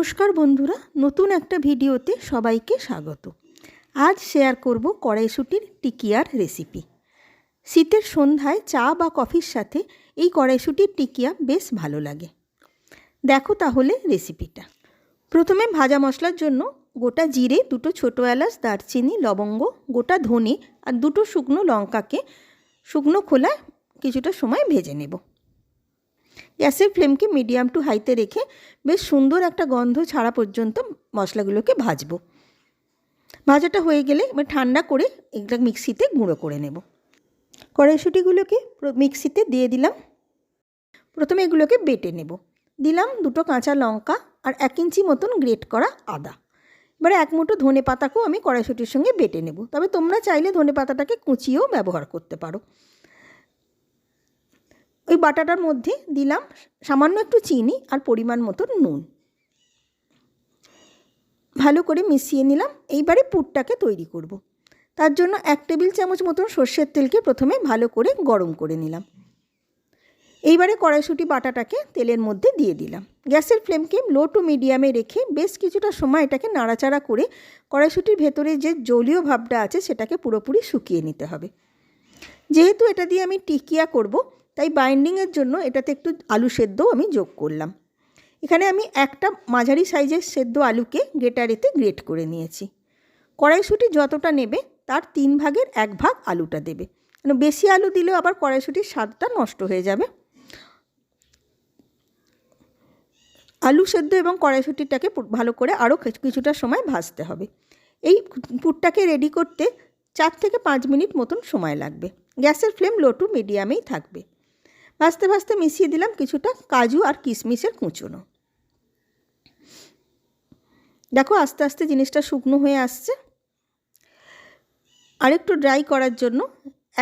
নমস্কার বন্ধুরা, নতুন একটা ভিডিওতে সবাইকে স্বাগত। আজ শেয়ার করব কড়াইশুটির টিকিয়ার রেসিপি শীতের সন্ধ্যায় চা বা কফির সাথে এই কড়াইশুটির টিকিয়া বেশ ভালো লাগে। দেখো তাহলে রেসিপিটা প্রথমে ভাজা মশলার জন্য গোটা জিরে, দুটো ছোটো এলাচ, দারচিনি, লবঙ্গ, গোটা ধনে আর দুটো শুকনো লঙ্কাকে শুকনো খোলায় কিছুটা সময় ভেজে নেব। গ্যাসের ফ্লেমকে মিডিয়াম টু হাইতে রেখে বেশ সুন্দর একটা গন্ধ ছাড়া পর্যন্ত মশলাগুলোকে ভাজবো। ভাজাটা হয়ে গেলে এবার ঠান্ডা করে এগুলো মিক্সিতে গুঁড়ো করে নেব। কড়াইশুটিগুলোকে মিক্সিতে দিয়ে দিলাম। প্রথমে এগুলোকে বেটে নেব। দিলাম দুটো কাঁচা লঙ্কা আর এক ইঞ্চি মতন গ্রেট করা আদা। এবারে এক মুঠো ধনে পাতাকেও আমি কড়াইশুটির সঙ্গে বেটে নেব। তবে তোমরা চাইলে ধনে পাতাটাকে কুচিয়েও ব্যবহার করতে পারো। ওই বাটাটার মধ্যে দিলাম সামান্য একটু চিনি আর পরিমাণ মতো নুন। ভালো করে মিশিয়ে নিলাম। এইবারে পুরটাকে তৈরি করব। তার জন্য এক টেবিল চামচ মতন সর্ষের তেলকে প্রথমে ভালো করে গরম করে নিলাম। এইবারে কড়াইশুটি বাটাটাকে তেলের মধ্যে দিয়ে দিলাম। গ্যাসের ফ্লেমকে লো টু মিডিয়ামে রেখে বেশ কিছুটা সময় এটাকে নাড়াচাড়া করে কড়াইশুটির ভেতরে যে জলীয় ভাবটা আছে সেটাকে পুরোপুরি শুকিয়ে নিতে হবে। যেহেতু এটা দিয়ে আমি টিকিয়া করব তাই বাইন্ডিংয়ের জন্য এটাতে একটু আলু সেদ্ধও আমি যোগ করলাম। এখানে আমি একটা মাঝারি সাইজের সেদ্ধ আলুকে গ্রেটারেতে গ্রেট করে নিয়েছি। কড়াইশুঁটি যতটা নেবে তার তিন ভাগের এক ভাগ আলুটা দেবে। কেন বেশি আলু দিলেও আবার কড়াইশুঁটির স্বাদটা নষ্ট হয়ে যাবে। আলু সেদ্ধ এবং কড়াইশুঁটিটাকে ভালো করে আরও কিছুটা সময় ভাজতে হবে। এই পুরটাকে রেডি করতে চার থেকে পাঁচ মিনিট মতন সময় লাগবে। গ্যাসের ফ্লেম লো টু মিডিয়ামেই থাকবে। ভাজতে ভাজতে মিশিয়ে দিলাম কিছুটা কাজু আর কিশমিশের কুচুনো। দেখো আস্তে আস্তে জিনিসটা শুকনো হয়ে আসছে। আরেকটু ড্রাই করার জন্য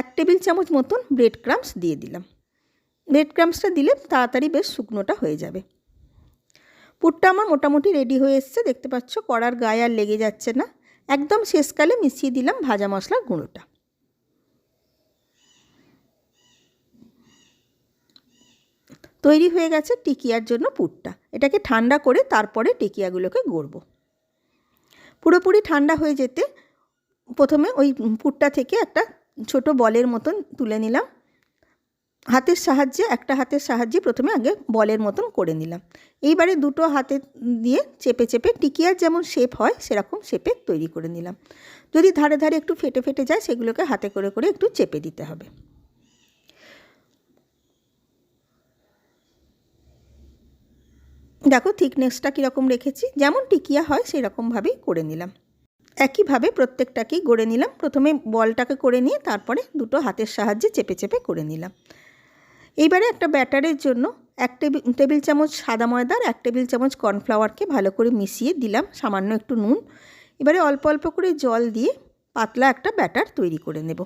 এক টেবিল চামচ মতন ব্রেড ক্রামস দিয়ে দিলাম। ব্রেড ক্রামসটা দিলে তাড়াতাড়ি বেশ শুকনোটা হয়ে যাবে। পুরটা আমার মোটামুটি রেডি হয়ে এসছে। দেখতে পাচ্ছ কড়ার গায়ে আর লেগে যাচ্ছে না। একদম শেষকালে মিশিয়ে দিলাম ভাজা মশলার গুঁড়োটা। তৈরি হয়ে গেছে টিকিয়ার জন্য পুরটা। এটাকে ঠান্ডা করে তারপরে টিকিয়াগুলোকে গড়ব। পুরোপুরি ঠান্ডা হয়ে যেতে প্রথমে ওই পুরটা থেকে একটা ছোট বলের মতন তুলে নিলাম। হাতের সাহায্যে, একটা হাতের সাহায্যে প্রথমে আগে বলের মতন করে নিলাম। এইবারে দুটো হাতে দিয়ে চেপে চেপে টিকিয়ার যেমন শেপ হয়, সেরকম শেপে তৈরি করে নিলাম। যদি ধারে ধারে একটু ফেটে ফেটে যায়, সেগুলোকে হাতে করে করে একটু চেপে দিতে হবে। দেখো থিকনেসটা কীরকম রেখেছি, যেমন টিকিয়া হয় সেই রকমভাবেই করে নিলাম। একইভাবে প্রত্যেকটাকেই গড়ে নিলাম। প্রথমে বলটাকে করে নিয়ে তারপরে দুটো হাতের সাহায্যে চেপে চেপে করে নিলাম। এইবারে একটা ব্যাটারের জন্য এক টেবিল টেবিল চামচ সাদা ময়দার, এক টেবিল চামচ কর্নফ্লাওয়ারকে ভালো করে মিশিয়ে দিলাম, সামান্য একটু নুন। এবারে অল্প অল্প করে জল দিয়ে পাতলা একটা ব্যাটার তৈরি করে নেব।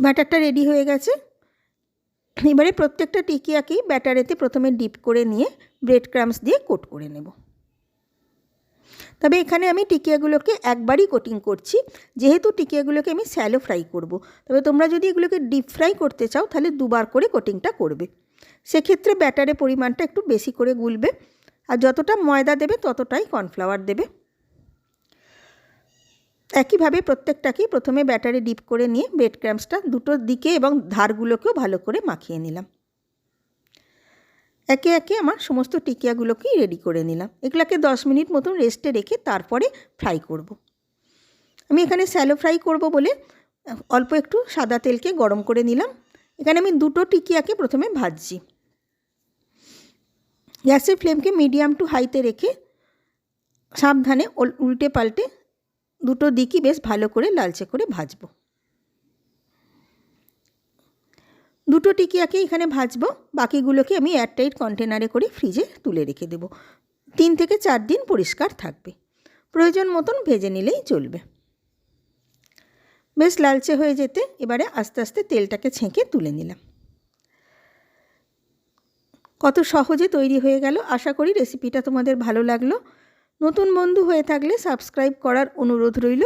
ব্যাটারটা রেডি হয়ে গেছে। এবারে প্রত্যেকটা টিকিয়াকেই ব্যাটারেতে প্রথমে ডিপ করে নিয়ে ব্রেড ক্রামস দিয়ে কোট করে নেব। তবে এখানে আমি টিকিয়াগুলোকে একবারই কোটিং করছি, যেহেতু টিকিয়াগুলোকে আমি স্যালো ফ্রাই করব। তবে তোমরা যদি এগুলোকে ডিপ ফ্রাই করতে চাও, তাহলে দুবার করে কোটিংটা করবে। সেক্ষেত্রে ব্যাটারের পরিমাণটা একটু বেশি করে গুলবে, আর যতটা ময়দা দেবে, ততটাই কর্নফ্লাওয়ার দেবে। একইভাবে প্রত্যেকটাকেই প্রথমে ব্যাটারে ডিপ করে নিয়ে ব্রেড ক্রামসটা দুটো দিকে এবং ধারগুলোকেও ভালো করে মাখিয়ে নিলাম। একে একে আমার সমস্ত টিকিয়াগুলোকেই রেডি করে নিলাম। এগুলোকে দশ মিনিট মতন রেস্টে রেখে তারপরে ফ্রাই করব। আমি এখানে স্যালো ফ্রাই করব বলে অল্প একটু সাদা তেলকে গরম করে নিলাম। এখানে আমি দুটো টিকিয়াকে প্রথমে ভাজছি। গ্যাসের ফ্লেমকে মিডিয়াম টু হাইতে রেখে সাবধানে উল্টে পাল্টে দুটো দিকই বেশ ভালো করে লালচে করে ভাজবো। দুটো টিকিয়াকে এখানে ভাজবো, বাকিগুলোকে আমি এয়ারটাইট কন্টেনারে করে ফ্রিজে তুলে রেখে দেবো। তিন থেকে চার দিন পরিষ্কার থাকবে। প্রয়োজন মতন ভেজে নিলেই চলবে। বেশ লালচে হয়ে যেতে এবারে আস্তে আস্তে তেলটাকে ছেঁকে তুলে নিলাম। কত সহজে তৈরি হয়ে গেল। আশা করি রেসিপিটা তোমাদের ভালো লাগল। নতুন বন্ধু হয়ে থাকলে সাবস্ক্রাইব করার অনুরোধ রইল।